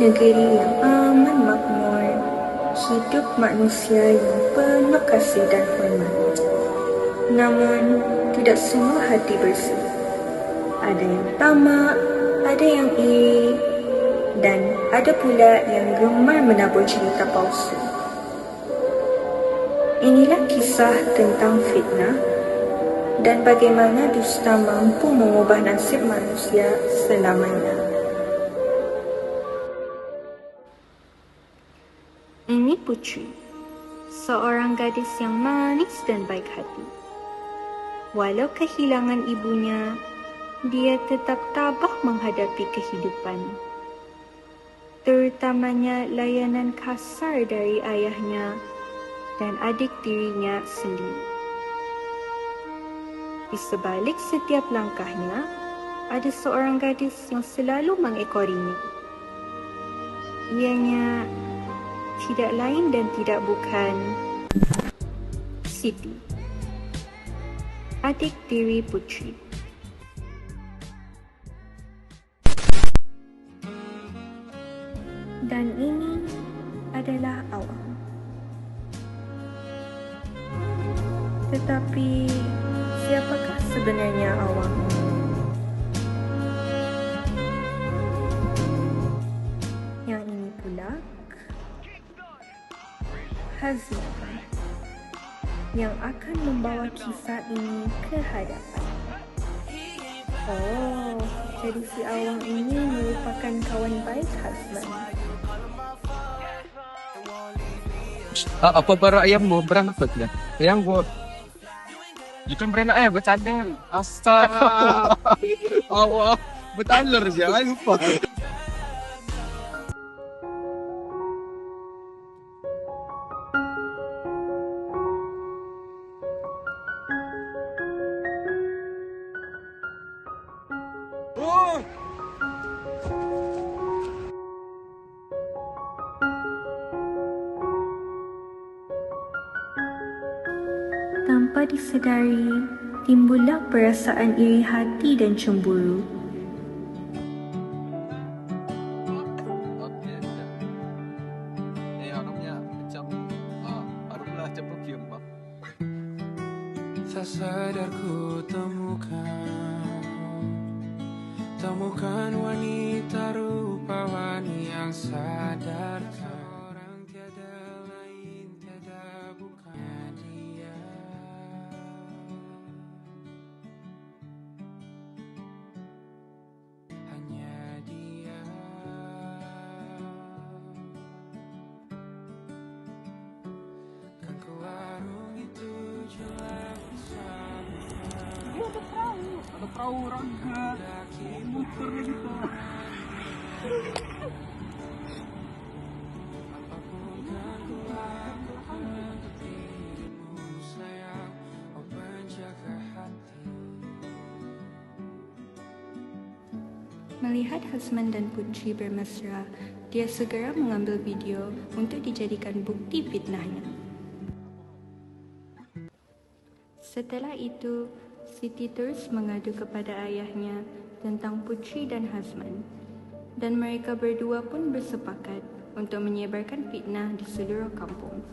negeri yang aman makmur, hidup manusia yang penuh kasih dan hormat. Namun, tidak semua hati bersih. Ada yang tamak, ada yang iri, dan ada pula yang gemar menabur cerita palsu. Inilah kisah tentang fitnah dan bagaimana dusta mampu mengubah nasib manusia selamanya. Ini Putri, seorang gadis yang manis dan baik hati. Walau kehilangan ibunya, dia tetap tabah menghadapi kehidupan. Terutamanya layanan kasar dari ayahnya dan adik tirinya sendiri. Di sebalik setiap langkahnya, ada seorang gadis yang selalu mengekorinya. Ianya tidak lain dan tidak bukan Siti, adik tiri Putri. Dan ini adalah awal. Tetapi siapakah sebenarnya awam? Hazifah yang akan membawa kisah ini ke hadapan. Oh, jadi si awang ini merupakan kawan baik Hazman. Ah, apa bara ayam mo? Berang apa dia? Ayam mo. Itu berenak eh, bercanda. Astaga. Allah. Bertalur je, ay lupa. Tanpa disedari, timbullah perasaan iri hati dan cemburu. Tak sadar ku temukan Temukan wanita rupawan yang sadarkan sayang Oh penjaga hati Melihat Hasman dan Putri bermesra, dia segera mengambil video untuk dijadikan bukti fitnahnya. Setelah itu, Siti terus mengadu kepada ayahnya tentang Putri dan Hasman. Dan mereka berdua pun bersepakat untuk menyebarkan fitnah di seluruh kampung.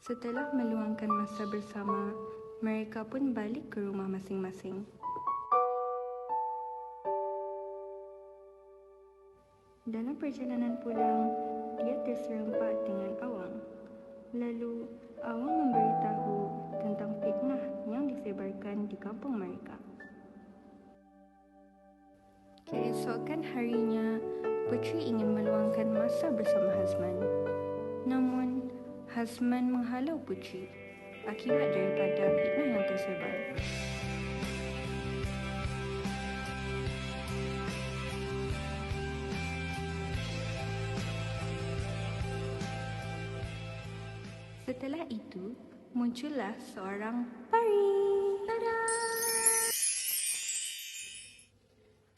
Setelah meluangkan masa bersama, mereka pun balik ke rumah masing-masing. Dalam perjalanan pulang, dia terserempak dengan Awang. Lalu, Awang memberitahu tentang fitnah yang disebarkan di kampung mereka. Keesokan harinya, Putri ingin meluangkan masa bersama Hazman. Namun, Hazman menghalau Putri akibat daripada fitnah yang tersebar. Setelah itu, muncullah seorang pari. Tada!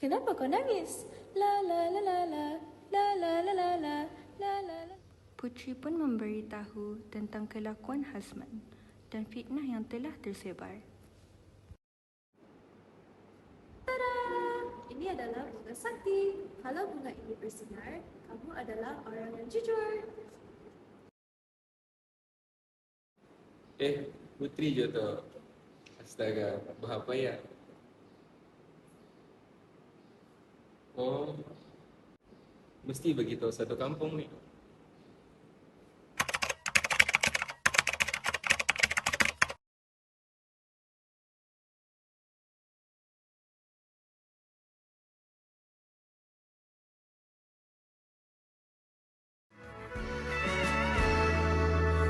Kenapa kau nangis? La la la la la la la la la la la la la. Putri pun memberitahu tentang kelakuan Hasman dan fitnah yang telah tersebar. Ini adalah bunga sakti. Kalau bunga ini bersinar, kamu adalah orang yang jujur. Eh, Putri je tu. Astaga, berapa ya? Oh, mesti begitu satu kampung ni.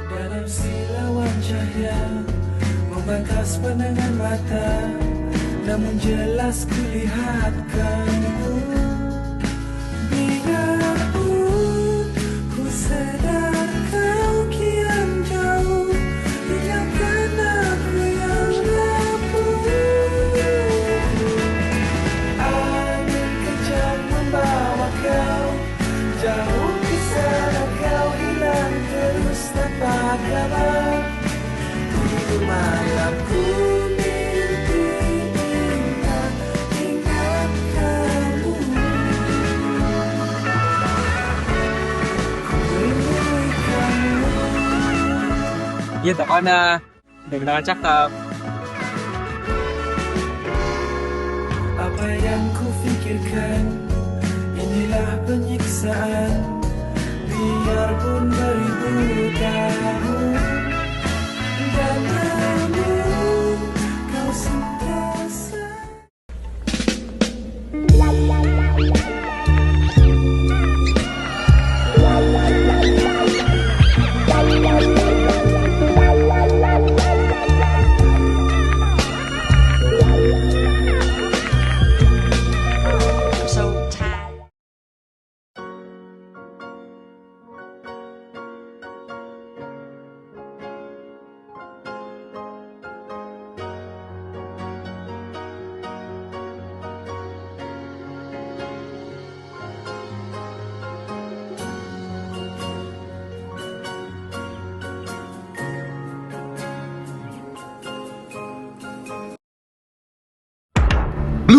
Dalam silauan cahaya Membakas pandangan mata Namun jelas kulihat kamu Ya tak mana. Dah kena cakap. Apa yang ku fikirkan Inilah penyiksaan Biarpun beribu tahun Dan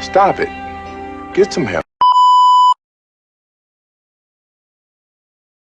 Stop it. Get some help.